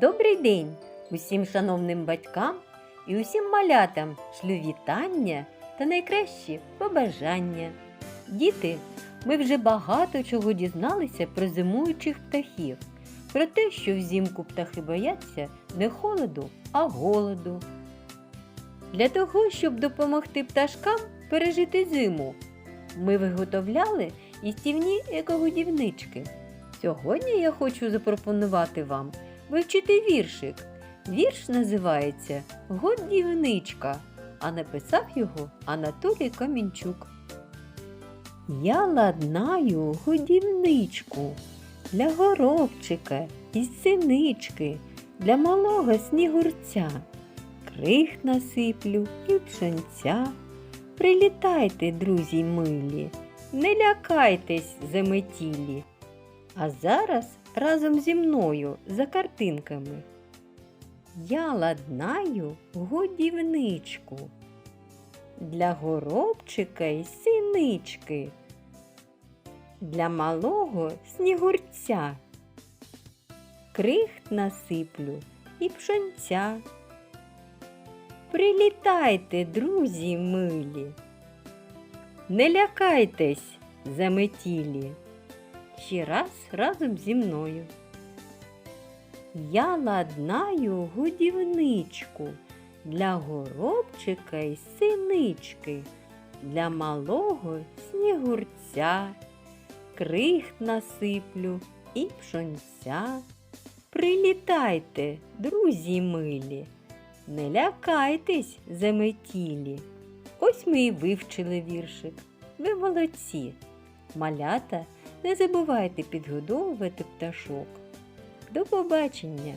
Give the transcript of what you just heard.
Добрий день усім шановним батькам і усім малятам шлю вітання та найкращі побажання. Діти, ми вже багато чого дізналися про зимуючих птахів, про те, що взимку птахи бояться не холоду, а голоду. Для того, щоб допомогти пташкам пережити зиму, ми виготовляли їстівні екогодівнички. Сьогодні я хочу запропонувати вам вивчити віршик. Вірш називається Годівничка, а написав його Анатолій Камінчук. Я ладнаю годівничку для горобчика і синички, для малого снігурця. Крих насиплю і пшенця. Прилітайте, друзі милі, не лякайтесь заметілі. А зараз разом зі мною за картинками. Я ладнаю годівничку для горобчика й синички, для малого снігурця. Крихт насиплю і пшенця. Прилітайте, друзі милі, не лякайтесь заметілі. Ще раз разом зі мною. Я ладнаю годівничку для горобчика й синички, для малого снігурця, крихт насиплю і пшонця. Прилітайте, друзі милі, не лякайтесь заметілі. Ось ми і вивчили віршик. Ви молодці. Малята, не забувайте підгодовувати пташок. До побачення!